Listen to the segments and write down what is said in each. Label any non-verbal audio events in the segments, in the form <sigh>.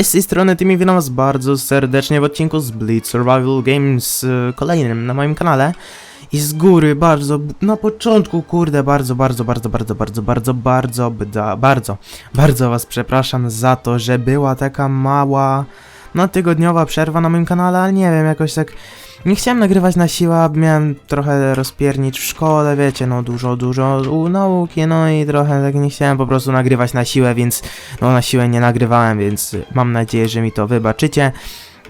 Cześć, z tej strony Tymi witam was bardzo serdecznie w odcinku z Bleed Survival Games y, kolejnym na moim kanale. I z góry bardzo, na początku, kurde, bardzo, bardzo, bardzo, bardzo, bardzo, bardzo, bardzo, bardzo, bardzo was przepraszam za to, że była taka mała, no tygodniowa przerwa na moim kanale, ale nie wiem, jakoś tak nie chciałem nagrywać na siłę, miałem trochę rozpiernicz w szkole, wiecie, no dużo, dużo u nauki, no i trochę tak nie chciałem po prostu nagrywać na siłę, więc no na siłę nie nagrywałem, więc mam nadzieję, że mi to wybaczycie.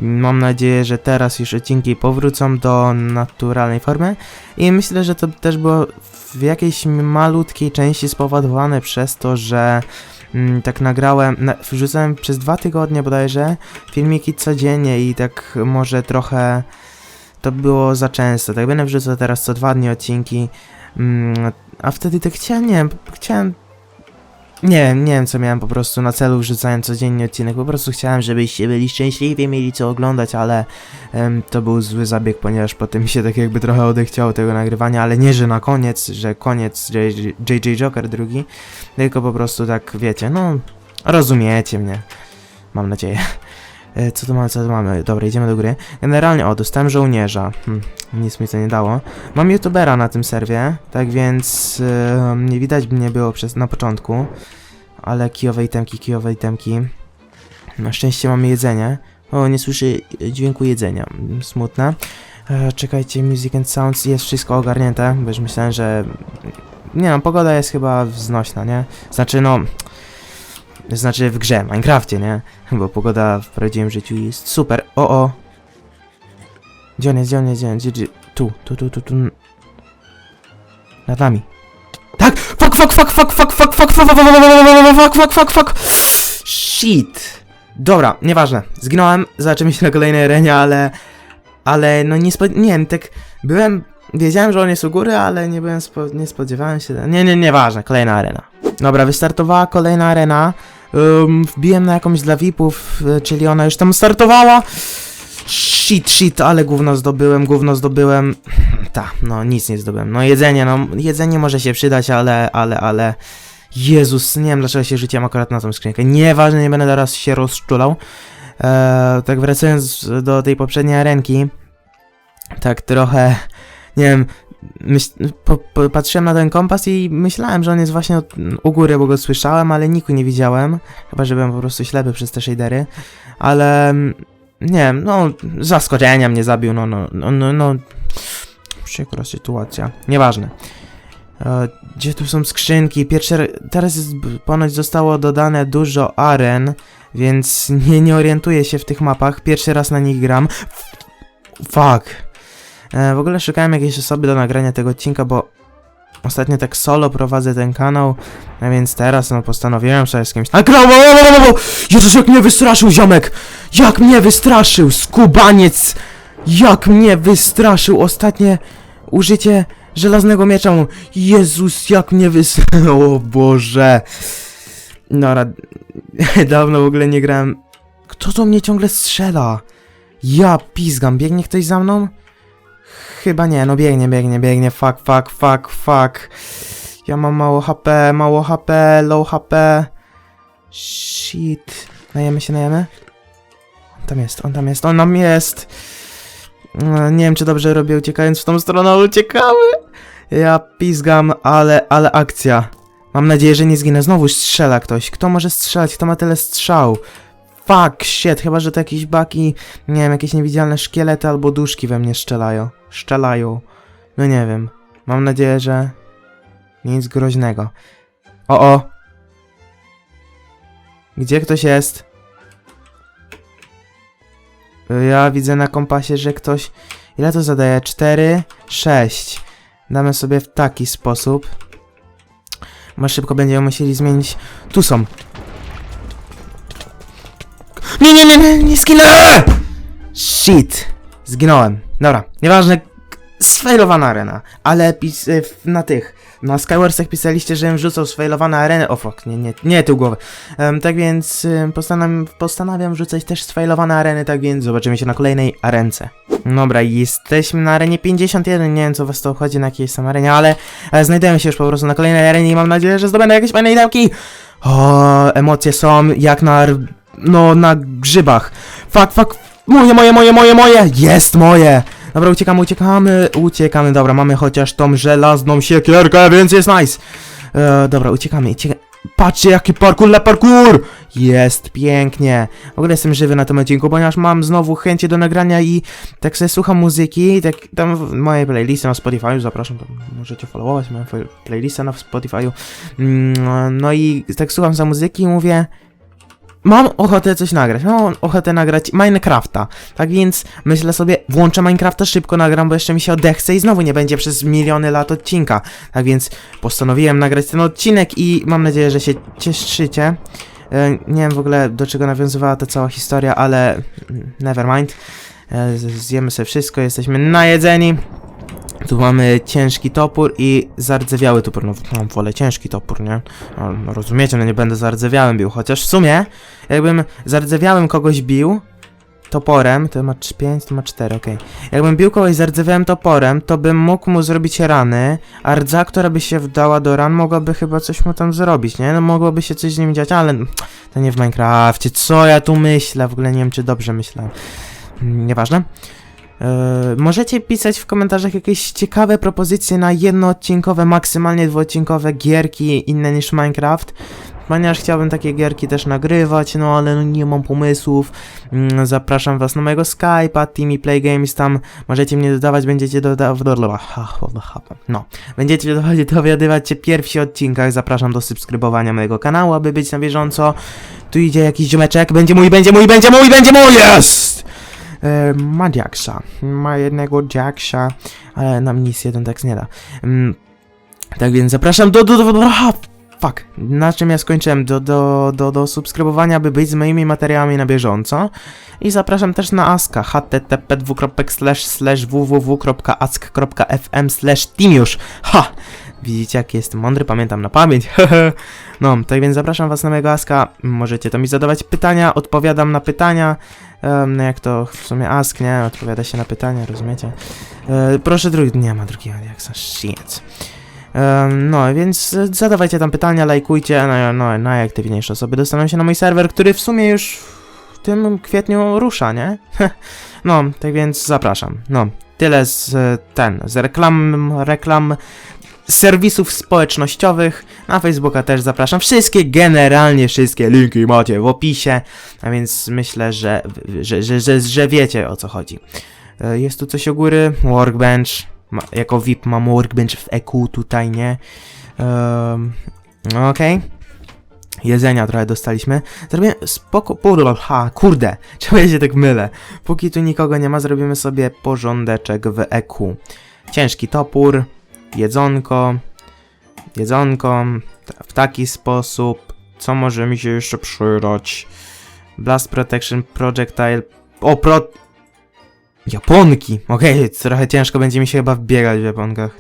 Mam nadzieję, że teraz już odcinki powrócą do naturalnej formy i myślę, że to też było w jakiejś malutkiej części spowodowane przez to, że mm, tak nagrałem, na, wrzucałem przez dwa tygodnie bodajże filmiki codziennie i tak może trochę to było za często. Tak będę wrzucał teraz co dwa dni odcinki, mm, a wtedy tak chciałem, nie wiem, chciałem nie wiem, nie wiem co miałem po prostu na celu wrzucając codziennie odcinek, po prostu chciałem, żebyście byli szczęśliwi, mieli co oglądać, ale to był zły zabieg, ponieważ potem mi się tak jakby trochę odechciało tego nagrywania, ale nie, że na koniec, że koniec JJ Joker drugi, tylko po prostu tak, wiecie, no, rozumiecie mnie, mam nadzieję. E, Co tu mamy, co tu mamy? Dobra, idziemy do gry. Generalnie, o, dostałem żołnierza. Hm, nic mi to nie dało. Mam youtubera na tym serwie, tak więc e, nie widać mnie było przez, na początku. Ale kijowe itemki, kijowe itemki. Na szczęście mamy jedzenie. O, nie słyszę dźwięku jedzenia. Mm, Smutne. E, czekajcie, Music and Sounds, jest wszystko ogarnięte, bo już myślałem, że... Nie no, pogoda jest chyba znośna, nie? Znaczy, no... Znaczy w grze, w Minecrafcie, nie? Bo pogoda w prawdziwym życiu jest super. O, o! Gdzie on jest, gdzie on jest, gdzie on jest? Gdzie? Tu, tu, tu, tu, tu. Nad nami. Tak! Fuck, fuck, fuck, fuck, fuck, fuck, fuck, fuck, fuck, fuck, fuck, fuck, fuck, Shit! Dobra, nieważne. Zginąłem, zobaczymy się na kolejnej arenie, ale... Ale, no nie spod... Nie wiem, tak... Byłem... Wiedziałem, że on jest u góry, ale nie byłem... Spo... Nie spodziewałem się... Nie, nie, nieważne. Kolejna arena. Dobra, wystartowała kolejna arena. Um, wbiłem na jakąś dla VIP-ów, y, czyli ona już tam startowała. Shit, shit, ale gówno zdobyłem, gówno zdobyłem. <clears throat> Ta, no nic nie zdobyłem. No jedzenie, no jedzenie może się przydać, ale, ale, ale... Jezus, nie wiem dlaczego się rzuciłem akurat na tą skrzynkę. Nieważne, nie będę teraz się rozczulał. Eee, tak wracając do tej poprzedniej arenki, tak trochę, nie wiem, myśl, po, po, patrzyłem na ten kompas i myślałem, że on jest właśnie od, u góry, bo go słyszałem, ale niku nie widziałem. Chyba, że byłem po prostu ślepy przez te shadery. Ale, mm, nie wiem, no, zaskoczenia mnie zabił, no, no, no, no, no. Przykra sytuacja. Nieważne. E, gdzie tu są skrzynki? Pierwsze, ra- teraz jest, ponoć zostało dodane dużo aren, więc nie, nie orientuję się w tych mapach. Pierwszy raz na nich gram. Fuck. E, w ogóle szukałem jakiejś osoby do nagrania tego odcinka, bo ostatnio tak solo prowadzę ten kanał, a więc teraz no postanowiłem sobie z kimś... A! Jezus, jak mnie wystraszył ziomek! Jak mnie wystraszył, skubaniec! Jak mnie wystraszył ostatnie użycie żelaznego miecza. Jezus, jak mnie wystraszył, <laughs> o Boże! Dobra, <laughs> dawno w ogóle nie grałem... Kto to mnie ciągle strzela? Ja pizgam, biegnie ktoś za mną? Chyba nie, no biegnie, biegnie, biegnie, fuck, fuck, fuck, fuck. Ja mam mało HP, mało HP, low HP. Shit. Najemy się, najemy? On tam jest, on tam jest, on tam jest. No, Nie wiem, czy dobrze robię uciekając w tą stronę, uciekały. Ja pizgam, ale, ale akcja. Mam nadzieję, że nie zginę. Znowu strzela ktoś. Kto może strzelać? Kto ma tyle strzał? Fuck, shit, chyba, że to jakieś baki, nie wiem, jakieś niewidzialne szkielety albo duszki we mnie strzelają. Szczelają. No nie wiem. Mam nadzieję, że nic groźnego. O, o! Gdzie ktoś jest? Ja widzę na kompasie, że ktoś... Ile to zadaje? 4, 6. Damy sobie w taki sposób. Bo szybko będziemy musieli zmienić... Tu są. Nie, nie, nie, nie, nie zginę! Shit! Zginąłem. Dobra, nieważne. Sfailowana arena. Ale pis, w- na tych. Na Skywarsach pisaliście, żebym wrzucał sfailowane areny. O fuck, nie, nie, nie tył głowy. Em, tak więc postanawiam, postanawiam wrzucać też sfailowane areny, tak więc zobaczymy się na kolejnej arence. Dobra, jesteśmy na arenie 51. Nie wiem, co was to obchodzi na jakiejś sam arenie, ale e, znajdujemy się już po prostu na kolejnej arenie i mam nadzieję, że zdobędę jakieś fajne itemki. O, emocje są jak na no, na grzybach. Fuck, fuck, moje, moje, moje, moje, moje, jest moje. Dobra, uciekamy, uciekamy, uciekamy, dobra, mamy chociaż tą żelazną siekierkę, więc jest nice. E, dobra, uciekamy, uciekamy. Patrzcie, jaki parkour, le parkour! Jest pięknie. W ogóle jestem żywy na tym odcinku, ponieważ mam znowu chęcie do nagrania i tak sobie słucham muzyki, tak tam w mojej playlisty na Spotify, zapraszam, tam możecie followować moją playlistę na Spotify. Mm, no i tak słucham za muzyki i mówię, mam ochotę coś nagrać, mam ochotę nagrać Minecrafta, tak więc myślę sobie, włączę Minecrafta, szybko nagram, bo jeszcze mi się odechce i znowu nie będzie przez miliony lat odcinka, tak więc postanowiłem nagrać ten odcinek i mam nadzieję, że się cieszycie. E, Nie wiem w ogóle do czego nawiązywała ta cała historia, ale never mind. E, Zjemy sobie wszystko, jesteśmy najedzeni. Tu mamy ciężki topór i zardzewiały topór. No, no wolę ciężki topór, nie? No, no rozumiecie, no nie będę zardzewiałym bił. Chociaż w sumie, jakbym zardzewiałym kogoś bił toporem, to ma 5, to ma 4, okej. Jakbym bił kogoś zardzewiałym toporem, to bym mógł mu zrobić rany, a rdza, która by się wdała do ran, mogłaby chyba coś mu tam zrobić, nie? No mogłoby się coś z nim dziać, ale to nie w Minecrafcie. Co ja tu myślę? W ogóle nie wiem, czy dobrze myślę. Mm, Nieważne. Yy, możecie pisać w komentarzach jakieś ciekawe propozycje na jednoodcinkowe, maksymalnie dwuodcinkowe gierki inne niż Minecraft. Ponieważ chciałbym takie gierki też nagrywać, no ale no nie mam pomysłów. Mm, Zapraszam was na mojego Skype'a, Teamy Play Games, tam możecie mnie dodawać, będziecie dodawać... No, będziecie dodawać- dowiadywać się pierwsi odcinkach, zapraszam do subskrybowania mojego kanału, aby być na bieżąco. Tu idzie jakiś ziomeczek, będzie mój, będzie mój, będzie mój, będzie mój, jest! E, ma Jacksa, ma jednego Jacksa, ale nam nic jeden tak nie da. Mm, tak więc zapraszam do, do, do, do aha, fuck, na czym ja skończyłem, do, do, do, do subskrybowania, by być z moimi materiałami na bieżąco. I zapraszam też na Aska, http www.ask.fm timiusz. Ha! Widzicie, jak jestem mądry, pamiętam na pamięć. <laughs> no, tak więc zapraszam was na mojego Aska. Możecie to mi zadawać pytania, odpowiadam na pytania. Um, no jak to w sumie Ask, nie? Odpowiada się na pytania, rozumiecie? E, proszę drugi... Nie ma drugiego Ajaxa, shit. Em, no, więc zadawajcie tam pytania, lajkujcie, no, no, najaktywniejsze osoby dostaną się na mój serwer, który w sumie już w tym kwietniu rusza, nie? <laughs> no, tak więc zapraszam. No, tyle z ten, z reklam, reklam serwisów społecznościowych. Na Facebooka też zapraszam. Wszystkie, generalnie wszystkie linki macie w opisie, a więc myślę, że, że, że, że, że wiecie o co chodzi. E, Jest tu coś u góry, workbench. Ma, jako VIP mam workbench w EQ tutaj, nie? Um, Okej. Jedzenia trochę dostaliśmy. Zrobimy spoko... Pur, ha, kurde, <laughs> czemu ja się tak mylę? Póki tu nikogo nie ma, zrobimy sobie porządeczek w EQ. Ciężki topór, jedzonko, jedzonko, w taki sposób. Co może mi się jeszcze przydać? Blast Protection Projectile. O, pro... Japonki! Okej, trochę ciężko będzie mi się chyba wbiegać w Japonkach.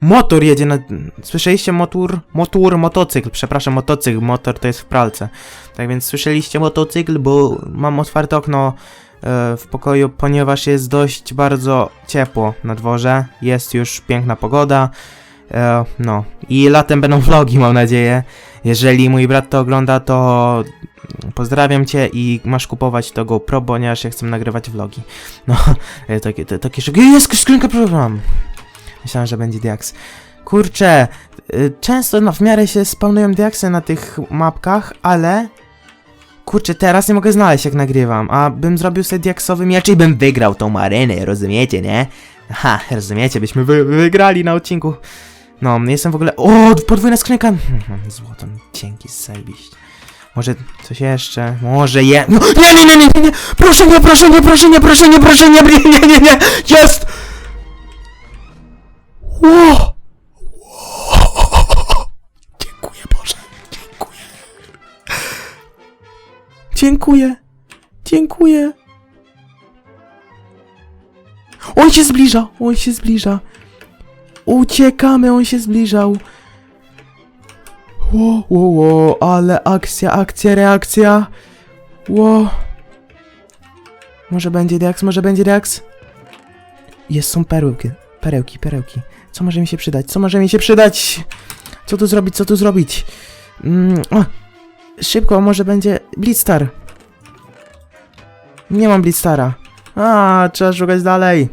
Motor jedzie na... Słyszeliście motor? Motor, motocykl, przepraszam, motocykl, motor to jest w pralce. Tak więc słyszeliście motocykl, bo mam otwarte okno w pokoju, ponieważ jest dość bardzo ciepło na dworze. Jest już piękna pogoda. E, no, i latem będą <laughs> vlogi, mam nadzieję. Jeżeli mój brat to ogląda, to pozdrawiam cię i masz kupować to GoPro, ponieważ ja chcę nagrywać vlogi. <laughs> No, e, takie, takie szybkie. Jest skrzynka program! Myślałem, że będzie Diax. Kurczę, często no, w miarę się spawnują Diaksy na tych mapkach, ale... Kurczę, teraz nie mogę znaleźć jak nagrywam, a bym zrobił sobie Diaksowy miecz i bym wygrał tą arenę, rozumiecie, nie? Ha, rozumiecie, byśmy wy wygrali na odcinku. No, jestem w ogóle... O, podwójna skrzynka! Mhm, Złoto, dzięki, zajebiście. Może coś jeszcze? Może je... No, nie, nie, nie, nie, nie! Proszę nie, proszę nie, proszę nie, proszę nie, proszę nie, nie, nie, nie, nie! Jest! Ło! Dziękuję, dziękuję. On się zbliża, on się zbliża. Uciekamy, on się zbliżał. Ło, ło, ło, ale akcja, akcja, reakcja. Ło. Może będzie Deax, może będzie Deax? Jest, są perełki, perełki, perełki. Co może mi się przydać? Co może mi się przydać? Co tu zrobić? Co tu zrobić? Mm. Szybko, może będzie Blitzstar. Nie mam Blitzstara. A, trzeba szukać dalej.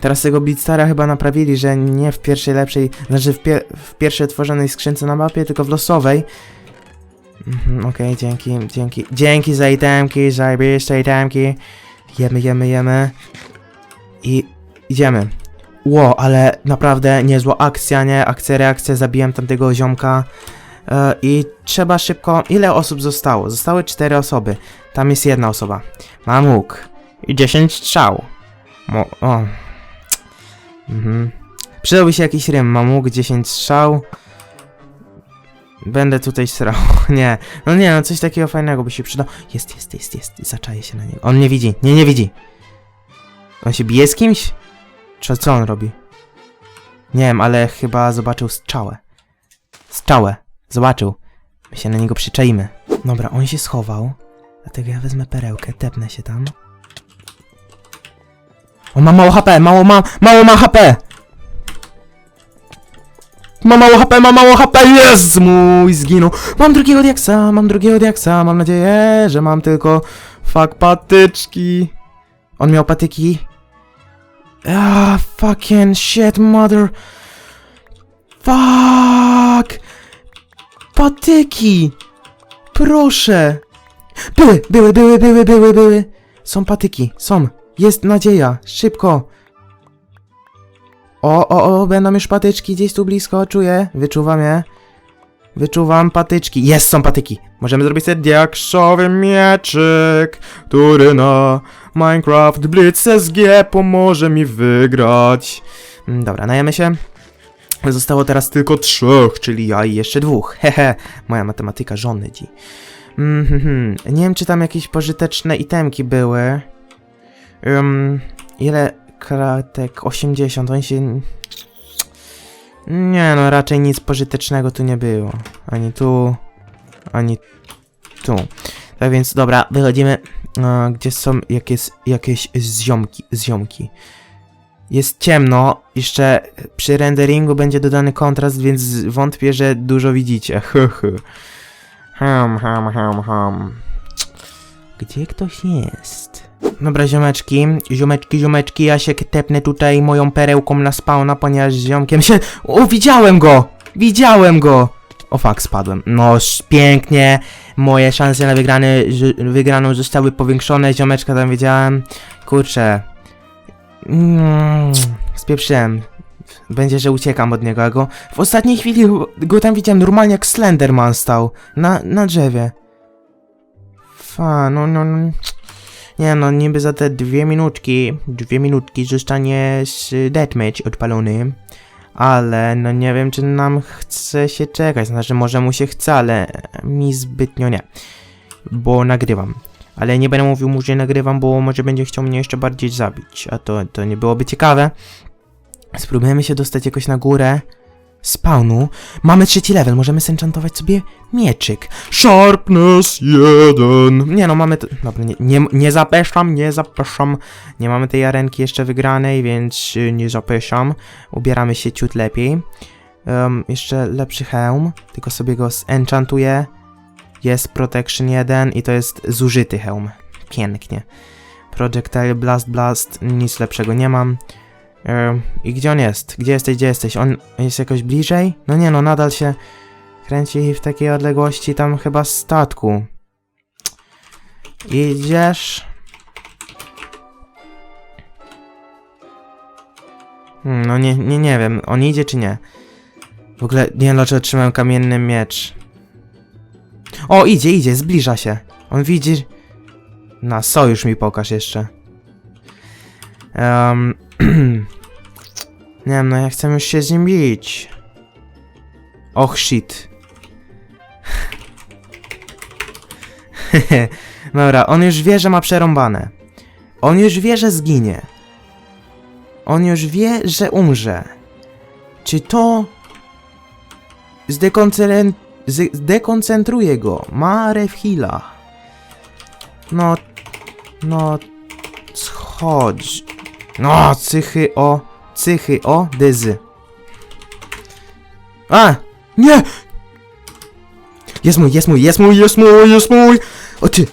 Teraz tego Blitzstara chyba naprawili, że nie w pierwszej lepszej, znaczy w, w pierwszej tworzonej skrzynce na mapie, tylko w losowej. Mhm, okej, dzięki, dzięki, dzięki za itemki, zajebiste itemki. Jemy, jemy, jemy. I idziemy. Ło, ale naprawdę niezła akcja, nie? Akcja, reakcja, zabiłem tamtego ziomka. I trzeba szybko. Ile osób zostało? Zostały cztery osoby. Tam jest jedna osoba. Mam łuk. I 10 strzał. Mo o. Mhm. Przydałby się jakiś rym. Mam łuk, 10 strzał. Będę tutaj srał. <laughs> Nie. No nie, no coś takiego fajnego by się przydał. Jest, jest, jest, jest. Zaczaję się na niego. On nie widzi. Nie, nie widzi. On się bije z kimś? Czy co on robi? Nie wiem, ale chyba zobaczył strzałę. Strzałę. Zobaczył. My się na niego przyczaimy. Dobra, on się schował. Dlatego ja wezmę perełkę, tepnę się tam. On ma mało HP, mało ma, mało ma HP! Ma mało HP, ma mało HP, jest mój, zginął. Mam drugiego diaksa, mam drugiego diaksa, mam nadzieję, że mam tylko fuck patyczki. On miał patyki? Ah, fucking shit, mother. Fuck! Patyki! Proszę! Były, były, były, były, były, były! Są patyki, są. Jest nadzieja, szybko! O, o, o, będą już patyczki gdzieś tu blisko, czuję. Wyczuwam je. Wyczuwam patyczki. Jest, są patyki. Możemy zrobić sobie diakszowy mieczyk, który na Minecraft Blitz SG pomoże mi wygrać. Mm, Dobra, najemy się. Zostało teraz tylko trzech, czyli ja i jeszcze dwóch. <laughs> Hehe, moja matematyka żony dzi. Mhm, nie wiem, czy tam jakieś pożyteczne itemki były. Um, ile kratek? 80, oni się... Nie no, raczej nic pożytecznego tu nie było. Ani tu, ani tu. Tak więc, dobra, wychodzimy. Gdzie są jakieś, jakieś ziomki, ziomki. Jest ciemno, jeszcze przy renderingu będzie dodany kontrast, więc wątpię, że dużo widzicie. <laughs> Ham, ham, ham, ham. Gdzie ktoś jest? Dobra, ziomeczki, ziomeczki, ziomeczki, ja się tepnę tutaj moją perełką na spawna, ponieważ ziomkiem się... O, widziałem go! Widziałem go! O fuck, spadłem. No, pięknie. Moje szanse na wygrany, wygraną zostały powiększone, ziomeczka tam wiedziałem. Kurczę. Mm, spieprzyłem. Będzie, że uciekam od niego, a go... W ostatniej chwili go tam widziałem normalnie jak Slenderman stał. Na, na drzewie. Fa, no, no, no. Nie no, niby za te dwie minutki, dwie minutki zostanie deathmatch odpalony. Ale no nie wiem, czy nam chce się czekać. Znaczy, może mu się chce, ale mi zbytnio nie. Bo nagrywam. Ale nie będę mówił mu, że nagrywam, bo może będzie chciał mnie jeszcze bardziej zabić. A to, to nie byłoby ciekawe. Spróbujemy się dostać jakoś na górę spawnu. Mamy trzeci level, możemy senchantować sobie mieczyk. Sharpness 1. Nie no, mamy... To... Dobra, nie, nie, nie zapeszam, nie zapeszam. Nie mamy tej arenki jeszcze wygranej, więc y, nie zapeszam. Ubieramy się ciut lepiej. Em, jeszcze lepszy hełm, tylko sobie go zenchantuję. Jest Protection 1 i to jest zużyty hełm. Pięknie. Projectile Blast Blast, nic lepszego nie mam. I gdzie on jest? Gdzie jesteś, gdzie jesteś? On jest jakoś bliżej? No nie no, nadal się kręci w takiej odległości tam chyba statku. Idziesz? Hmm, no nie, nie, nie wiem, on idzie czy nie? W ogóle nie wiem dlaczego trzymałem kamienny miecz. O, idzie, idzie, zbliża się. On widzi... Na sojusz mi pokaż jeszcze. Um, <clears throat> nie wiem, no ja chcę już się z nim bić. Och, shit. <laughs> Dobra, on już wie, że ma przerąbane. On już wie, że zginie. On już wie, że umrze. Czy to zdekoncentr... zdekoncentruje go? Ma refhila. No... No... Schodź. No, cychy o... Cychy o... Dyzy. A! Nie! Jest mój, jest mój, jest mój, jest mój, jest mój! O ty!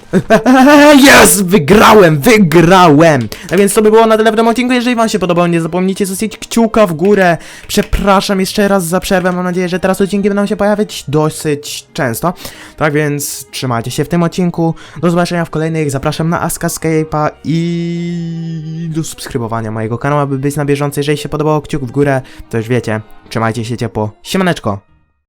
<laughs> Jest! Wygrałem, wygrałem! A więc to by było na tyle w tym odcinku. Jeżeli wam się podobało, nie zapomnijcie zostawić kciuka w górę. Przepraszam jeszcze raz za przerwę. Mam nadzieję, że teraz odcinki będą się pojawiać dosyć często. Tak więc trzymajcie się w tym odcinku. Do zobaczenia w kolejnych. Zapraszam na Askascape'a i do subskrybowania mojego kanału, aby być na bieżąco. Jeżeli się podobało, kciuk w górę, to już wiecie. Trzymajcie się ciepło. Siemaneczko!